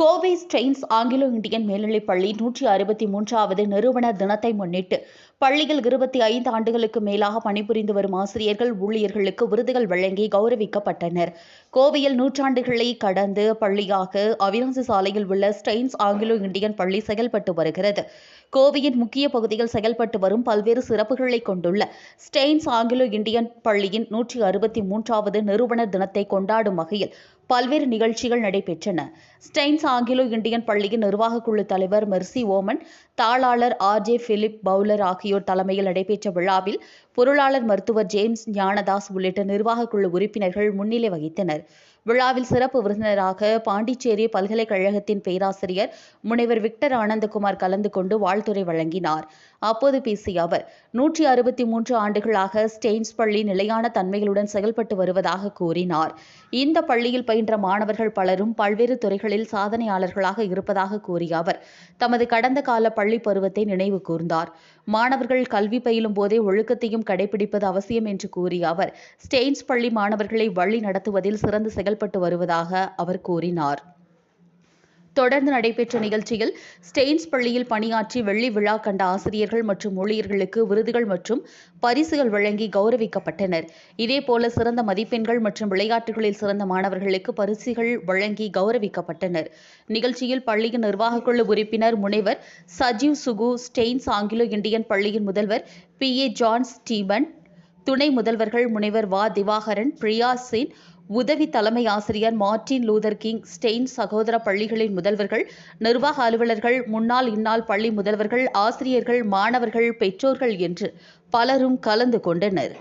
Kovai stains Anglo Indian மேல்நிலைப் பள்ளி நூற்றி அறுபத்தி மூன்றாவது நிறுவன தினத்தை முன்னிட்டு பள்ளியில் இருபத்தி ஐந்து ஆண்டுகளுக்கு மேலாக பணிபுரிந்து வரும் ஆசிரியர்கள் ஊழியர்களுக்கு விருதுகள் வழங்கி கௌரவிக்கப்பட்டனர். கோவையில் நூற்றாண்டுகளை கடந்து பள்ளியாக அவினாசி சாலையில் உள்ள ஸ்டெயின்ஸ் ஆங்கிலோ இந்தியன் பள்ளி செயல்பட்டு வருகிறது. கோவையின் முக்கிய பகுதியில் செயல்பட்டு வரும் பல்வேறு சிறப்புகளை கொண்டுள்ள ஸ்டெயின்ஸ் ஆங்கிலோ இந்தியன் பள்ளியின் நூற்றி அறுபத்தி மூன்றாவது நிறுவன தினத்தை கொண்டாடும் வகையில் பல்வேறு நிகழ்ச்சிகள் நடைபெற்றன. ஸ்டெயின்ஸ் ஆங்கிலோ இந்தியன் பள்ளியின் நிர்வாகக் குழு தலைவர் மெர்சி ஓமன் தாளாளர் ஆர் ஜே பிலிப் பவுலர் ஆகியோர் தலைமையில் நடைபெற்ற விழாவில் பொருளாளர் மருத்துவர் ஜேம்ஸ் ஞானதாஸ் உள்ளிட்ட நிர்வாக குழு உறுப்பினர்கள் முன்னிலை வகித்தனர். விழாவில் சிறப்பு விருந்தினராக பாண்டிச்சேரி பல்கலைக்கழகத்தின் பேராசிரியர் முனைவர் விக்டர் ஆனந்தகுமார் கலந்து கொண்டு வாழ்த்துறை வழங்கினார். அப்போது பேசிய அவர் நூற்றி அறுபத்தி மூன்று ஆண்டுகளாக ஸ்டெயின்ஸ் பள்ளி நிலையான தன்மைகளுடன் செயல்பட்டு வருவதாக கூறினார். இந்த பள்ளியில் பயின்ற மாணவர்கள் பலரும் பல்வேறு துறைகளில் சாதனையாளர்களாக இருப்பதாக கூறிய அவர் தமது கடந்த கால பள்ளி பருவத்தை நினைவு கூர்ந்தார். மாணவர்கள் கல்வி பயிலும் போதே ஒழுக்கத்தையும் கடைபிடிப்பது அவசியம் என்று கூறிய அவர் ஸ்டெயின்ஸ் பள்ளி மாணவர்களை வழி நடத்துவதில் சிறந்து செயல்பட்டு வருவதாக அவர் கூறினார். தொடர்ந்து நடைபெற்ற நிகழ்ச்சியில் ஸ்டெயின்ஸ் பள்ளியில் பணியாற்றி வெள்ளி விழா கண்ட ஆசிரியர்கள் மற்றும் ஊழியர்களுக்கு விருதுகள் மற்றும் பரிசுகள் வழங்கி கௌரவிக்கப்பட்டனர். இதேபோல சிறந்த மதிப்பெண்கள் மற்றும் விளையாட்டுகளில் சிறந்த மாணவர்களுக்கு பரிசுகள் வழங்கி கௌரவிக்கப்பட்டனர். நிகழ்ச்சியில் பள்ளியின் நிர்வாகக்குழு உறுப்பினர் முனைவர் Sajeev Sugu Staines Anglo Indian பள்ளியின் முதல்வர் பி. ஏ. ஜான் ஸ்டீபன் துணை முதல்வர்கள் முனைவர் வா. திவாகரன் பிரியா சின் உதவி தலைமை ஆசிரியர் மார்ட்டின் லூதர் கிங் ஸ்டெயின் சகோதர பள்ளிகளின் முதல்வர்கள் நிர்வாக அலுவலர்கள் முன்னாள் இந்நாள் பள்ளி முதல்வர்கள் ஆசிரியர்கள் மாணவர்கள் பெற்றோர்கள் என்று பலரும் கலந்து கொண்டனர்.